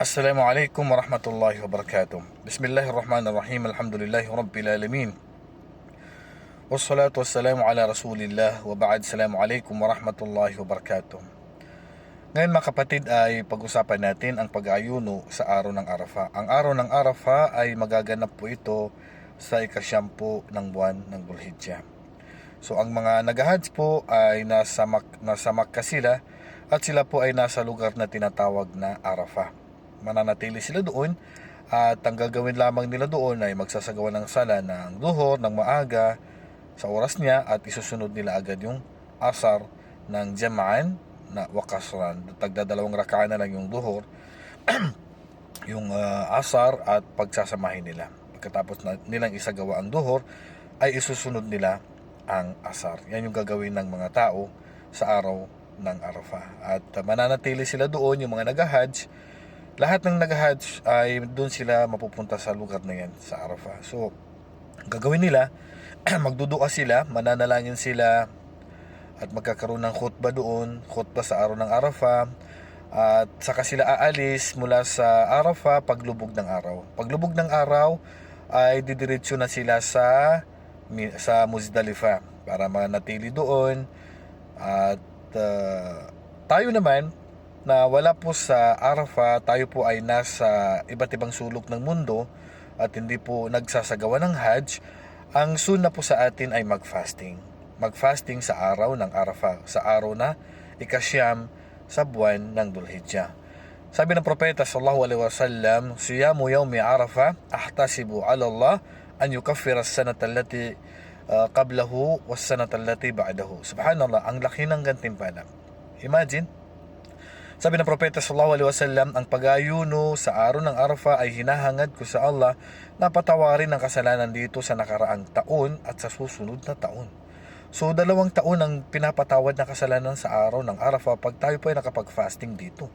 السلام عليكم ورحمة الله وبركاته بسم الله الرحمن الرحيم الحمد لله رب العالمين والصلاة والسلام على رسول الله وبعد السلام عليكم ورحمة الله وبركاته Ngayon mga kapatid ay pag-usapan natin ang pag-ayuno sa araw ng Arafa. Ang araw ng Arafa ay magaganap po ito sa ikasyampu ng buwan ng Dhul-Hijjah. So ang mga nag-hajj po ay nasa, Mak- nasa Makkah sila at sila po ay nasa lugar na tinatawag na Arafah. Mananatili sila doon at ang gagawin lamang nila doon ay magsasagawa ng sala ng duhor, ng maaga sa oras niya at isusunod nila agad yung asar ng jama'an na wakasran. Tagdadalawang rakaan na lang yung duhor, yung ah, asar at pagsasamahin nila. Pagkatapos na nilang isagawa ang duhor, ay isusunod nila ang asar. Yan yung gagawin ng mga tao sa araw ng Arafah. At uh, mananatili sila doon, yung mga nag-hajj. Lahat ng nag-hajj ay doon sila mapupunta sa lugar na yan, sa Arafah. So, gagawin nila, magduduka sila, mananalangin sila, at magkakaroon ng khutbah doon, khutbah sa araw ng Arafah, at saka sila aalis mula sa Arafah paglubog ng araw. Paglubog ng araw ay didiretso na sila sa sa Muzdalifah para manatili doon at uh, tayo naman na wala po sa Arafah, tayo po ay nasa iba't ibang sulok ng mundo at hindi po nagsasagawa ng Hajj, ang sunna po sa atin ay mag-fasting. Mag-fasting sa araw ng Arafah, sa araw na ikasyam sa buwan ng Dhul-Hijjah. Sabi ng propeta sallallahu alaihi wasallam, "Siyamu yawmi Arafah ahtasibu 'ala Allah an yukaffira as-sanata allati uh, qablahu was-sanata allati ba'dahu." Subhanallah, ang laki ng gantimpala. Imagine, sabi ng propeta sallallahu alaihi wasallam, ang pag-ayuno sa araw ng Arafah ay hinahangad ko sa Allah na patawarin ang kasalanan dito sa nakaraang taon at sa susunod na taon. So, dalawang taon ang pinapatawad na kasalanan sa araw ng Arafah pag tayo po ay nakapag-fasting dito.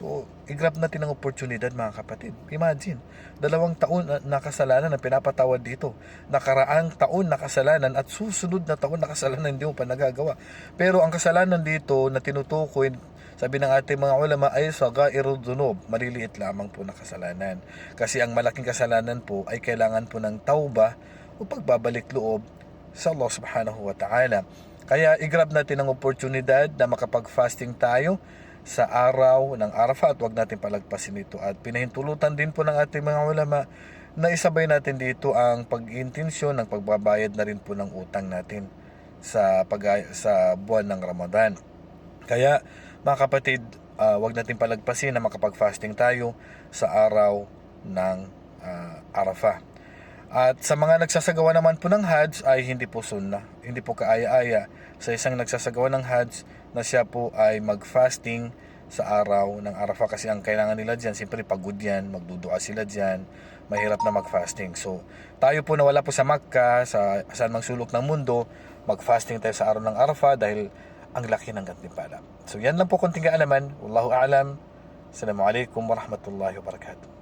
So, i-grab natin ang oportunidad mga kapatid. Imagine, dalawang taon na, na kasalanan na pinapatawad dito. Nakaraang taon na kasalanan at susunod na taon na kasalanan hindi mo pa nagagawa. Pero ang kasalanan dito na tinutukoy, sabi ng ating mga ulama ay sagairul dunub, maliliit lamang po na kasalanan. Kasi ang malaking kasalanan po ay kailangan po ng tauba o pagbabalik loob sa Allah subhanahu wa ta'ala. Kaya i-grab natin ang oportunidad na makapag-fasting tayo sa araw ng Arafah at huwag natin palagpasin ito. At pinahintulutan din po ng ating mga ulama na isabay natin dito ang pag-intensyon ng pagbabayad na rin po ng utang natin sa pag sa buwan ng Ramadan. Kaya mga kapatid, ah, huwag natin palagpasin na makapag-fasting tayo sa araw ng ah, Arafah. At sa mga nagsasagawa naman po ng Hajj ay hindi po sunna, hindi po kaaya-aya sa isang nagsasagawa ng Hajj na siya po ay mag-fasting sa araw ng Arafah kasi ang kailangan nila dyan, siyempre pagod yan, magdudua sila dyan, mahirap na mag-fasting. So, tayo po na wala po sa Makkah, sa saan mang sulok ng mundo, mag-fasting tayo sa araw ng Arafah dahil ang laki ng gantimpala. So, yan lang po konting kaalaman. Wallahu a'lam. Assalamualaikum warahmatullahi wabarakatuh.